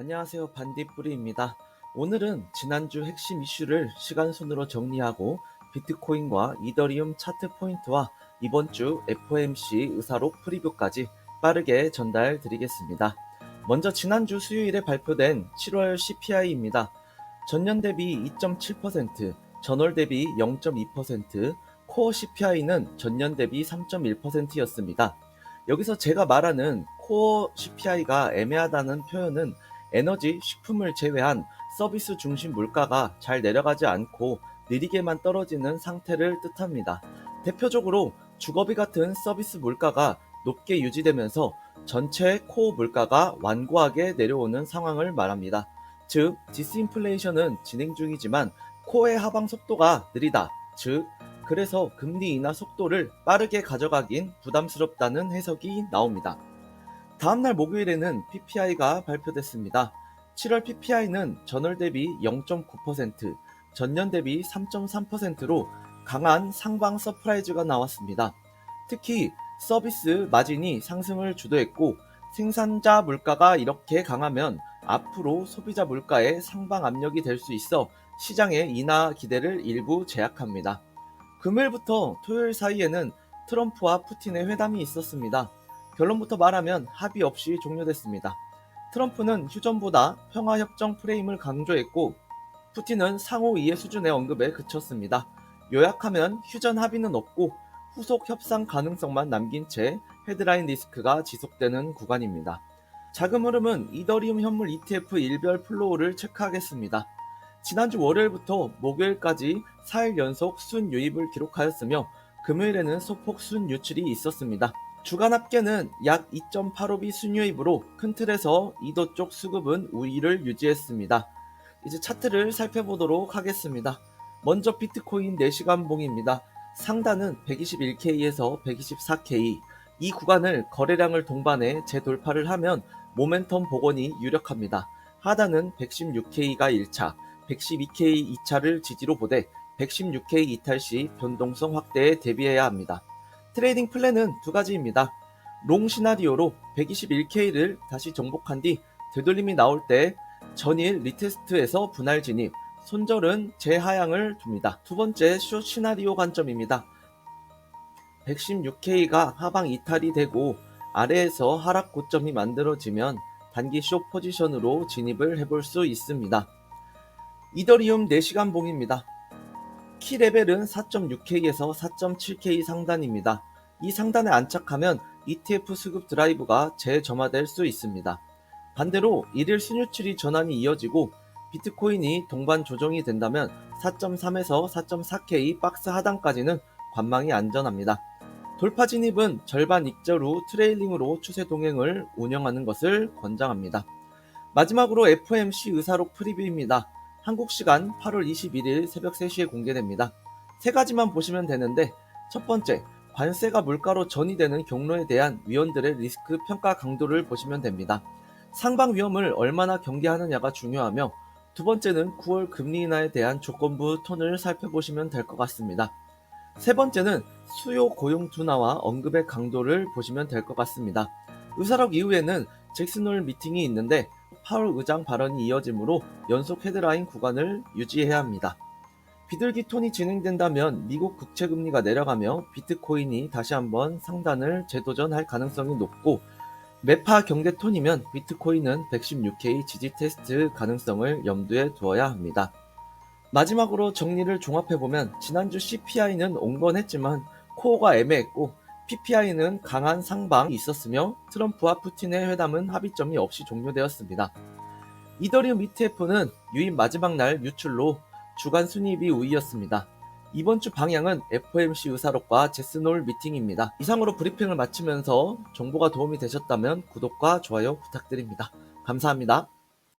안녕하세요. 반딧불이입니다. 오늘은 지난주 핵심 이슈를 시간 순으로 정리하고 비트코인과 이더리움 차트 포인트와 이번 주 FOMC 의사록 프리뷰까지 빠르게 전달 드리겠습니다. 먼저 지난주 수요일에 발표된 7월 CPI입니다. 전년 대비 2.7%, 전월 대비 0.2%, 코어 CPI는 전년 대비 3.1%였습니다. 여기서 제가 말하는 코어 CPI가 애매하다는 표현은 에너지, 식품을 제외한 서비스 중심 물가가 잘 내려가지 않고 느리게만 떨어지는 상태를 뜻합니다. 대표적으로 주거비 같은 서비스 물가가 높게 유지되면서 전체 코어 물가가 완고하게 내려오는 상황을 말합니다. 즉, 디스인플레이션은 진행 중이지만 코어의 하방 속도가 느리다. 즉, 그래서 금리 인하 속도를 빠르게 가져가긴 부담스럽다는 해석이 나옵니다. 다음날 목요일에는 PPI가 발표됐습니다. 7월 PPI는 전월 대비 0.9%, 전년 대비 3.3%로 강한 상방 서프라이즈가 나왔습니다. 특히 서비스 마진이 상승을 주도했고 생산자 물가가 이렇게 강하면 앞으로 소비자 물가에 상방 압력이 될 수 있어 시장의 인하 기대를 일부 제약합니다. 금요일부터 토요일 사이에는 트럼프와 푸틴의 회담이 있었습니다. 결론부터 말하면 합의 없이 종료됐습니다. 트럼프는 휴전보다 평화협정 프레임을 강조했고 푸틴은 상호 이해 수준의 언급에 그쳤습니다. 요약하면 휴전 합의는 없고 후속 협상 가능성만 남긴 채 헤드라인 리스크가 지속되는 구간입니다. 자금 흐름은 이더리움 현물 ETF 일별 플로우를 체크하겠습니다. 지난주 월요일부터 목요일까지 4일 연속 순 유입을 기록하였으며 금요일에는 소폭 순 유출이 있었습니다. 주간 합계는 약 2.85비 순유입으로 큰 틀에서 이도 쪽 수급은 우위를 유지했습니다. 이제 차트를 살펴보도록 하겠습니다. 먼저 비트코인 4시간 봉입니다. 상단은 121K에서 124K. 이 구간을 거래량을 동반해 재돌파를 하면 모멘텀 복원이 유력합니다. 하단은 116K가 1차, 112K 2차를 지지로 보되 116K 이탈 시 변동성 확대에 대비해야 합니다. 트레이딩 플랜은 두 가지입니다. 롱 시나리오로 121K를 다시 정복한 뒤 되돌림이 나올 때 전일 리테스트에서 분할 진입, 손절은 재하향을 둡니다. 두 번째 숏 시나리오 관점입니다. 116K가 하방 이탈이 되고 아래에서 하락 고점이 만들어지면 단기 숏 포지션으로 진입을 해볼 수 있습니다. 이더리움 4시간 봉입니다. 키 레벨은 4.6K에서 4.7K 상단입니다. 이 상단에 안착하면 ETF 수급 드라이브가 재점화될 수 있습니다. 반대로 일일 순유출이 전환이 이어지고 비트코인이 동반 조정이 된다면 4.3에서 4.4K 박스 하단까지는 관망이 안전합니다. 돌파 진입은 절반 익절 후 트레일링으로 추세 동행을 운영하는 것을 권장합니다. 마지막으로 FOMC 의사록 프리뷰입니다. 한국 시간 8월 21일 새벽 3시에 공개됩니다. 세 가지만 보시면 되는데 첫 번째, 관세가 물가로 전이되는 경로에 대한 위원들의 리스크 평가 강도를 보시면 됩니다. 상방 위험을 얼마나 경계하느냐가 중요하며 두 번째는 9월 금리 인하에 대한 조건부 톤을 살펴보시면 될 것 같습니다. 세 번째는 수요 고용 둔화와 언급의 강도를 보시면 될 것 같습니다. 의사록 이후에는 잭슨홀 미팅이 있는데 파월 의장 발언이 이어지므로 연속 헤드라인 구간을 유지해야 합니다. 비둘기 톤이 진행된다면 미국 국채 금리가 내려가며 비트코인이 다시 한번 상단을 재도전할 가능성이 높고 매파 경계 톤이면 비트코인은 116K 지지 테스트 가능성을 염두에 두어야 합니다. 마지막으로 정리를 종합해보면 지난주 CPI는 온건했지만 코어가 애매했고 PPI는 강한 상방이 있었으며 트럼프와 푸틴의 회담은 합의점이 없이 종료되었습니다. 이더리움 ETF는 유입 마지막 날 유출로 주간 순이익이 우위였습니다. 이번 주 방향은 FOMC 의사록과 제스놀 미팅입니다. 이상으로 브리핑을 마치면서 정보가 도움이 되셨다면 구독과 좋아요 부탁드립니다. 감사합니다.